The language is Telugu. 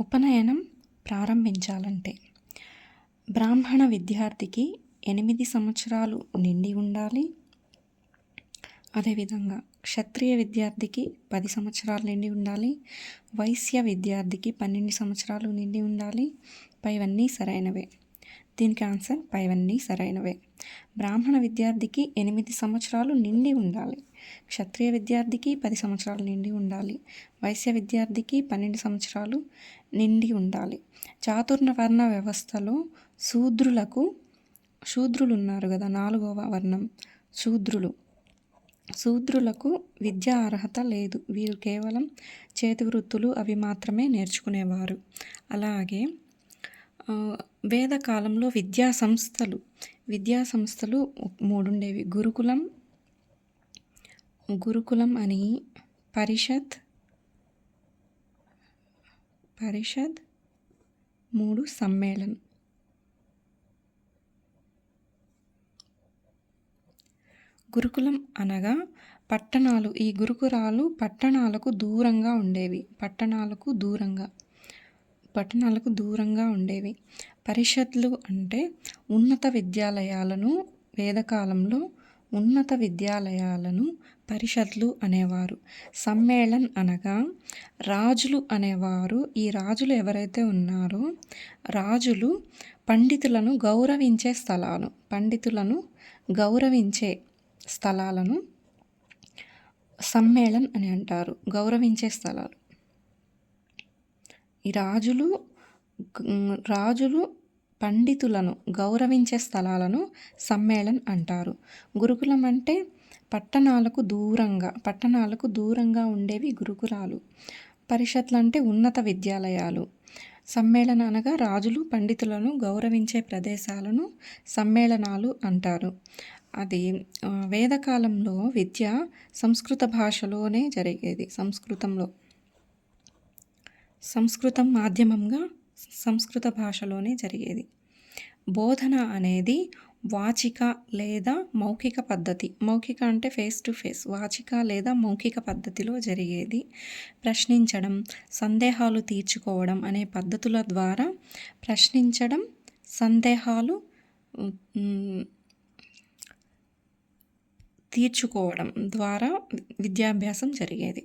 ఉపనయనం ప్రారంభించాలంటే బ్రాహ్మణ విద్యార్థికి ఎనిమిది సంవత్సరాలు నిండి ఉండాలి. అదేవిధంగా క్షత్రియ విద్యార్థికి పది సంవత్సరాలు నిండి ఉండాలి. వైశ్య విద్యార్థికి పన్నెండు సంవత్సరాలు నిండి ఉండాలి. పైవన్నీ సరైనవే. దీనికి ఆన్సర్ పైవన్నీ సరైనవే. బ్రాహ్మణ విద్యార్థికి ఎనిమిది సంవత్సరాలు నిండి ఉండాలి. క్షత్రియ విద్యార్థికి పది సంవత్సరాలు నిండి ఉండాలి. వైశ్య విద్యార్థికి పన్నెండు సంవత్సరాలు నిండి ఉండాలి. చాతుర్ణ వర్ణ వ్యవస్థలో శూద్రులకు శూద్రులు ఉన్నారు కదా నాలుగవ వర్ణం శూద్రులు. శూద్రులకు విద్యా అర్హత లేదు. వీరు కేవలం చేతి వృత్తులు అవి మాత్రమే నేర్చుకునేవారు. అలాగే వేద కాలంలో విద్యా సంస్థలు విద్యా సంస్థలు మూడు ఉండేవి గురుకులం గురుకులం అని పరిషత్ పరిషత్ మూడు సమ్మేళన్. గురుకులం అనగా పట్టణాలు. ఈ గురుకురాలు పట్టణాలకు దూరంగా ఉండేవి. పట్టణాలకు దూరంగా పట్టణాలకు దూరంగా ఉండేవి. పరిషత్లు అంటే ఉన్నత విద్యాలయాలను వేదకాలంలో ఉన్నత విద్యాలయాలను పరిషత్లు అనేవారు. సమ్మేళన్ అనగా రాజులు అనేవారు. ఈ రాజులు ఎవరైతే ఉన్నారో రాజులు పండితులను గౌరవించే స్థలాలు పండితులను గౌరవించే స్థలాలను సమ్మేళన్ అని అంటారు. గౌరవించే స్థలాలు. ఈ రాజులు రాజులు పండితులను గౌరవించే స్థలాలను సమ్మేళన్ అంటారు. గురుకులం అంటే పట్టణాలకు దూరంగా పట్టణాలకు దూరంగా ఉండేవి గురుకులాలు. పరిషత్లు అంటే ఉన్నత విద్యాలయాలు. సమ్మేళన అనగా రాజులు పండితులను గౌరవించే ప్రదేశాలను సమ్మేళనాలు అంటారు. అది వేదకాలంలో విద్య సంస్కృత భాషలోనే జరిగేది. సంస్కృతంలో. సంస్కృతం మాధ్యమంగా సంస్కృత భాషలోనే జరిగేది. బోధన అనేది వాచిక లేదా మౌఖిక పద్ధతి. మౌఖిక అంటే ఫేస్ టు ఫేస్ వాచిక లేదా మౌఖిక పద్ధతిలో జరిగేది. ప్రశ్నించడం సందేహాలు తీర్చుకోవడం అనే పద్ధతుల ద్వారా ప్రశ్నించడం సందేహాలు తీర్చుకోవడం ద్వారా విద్యాభ్యాసం జరిగేది.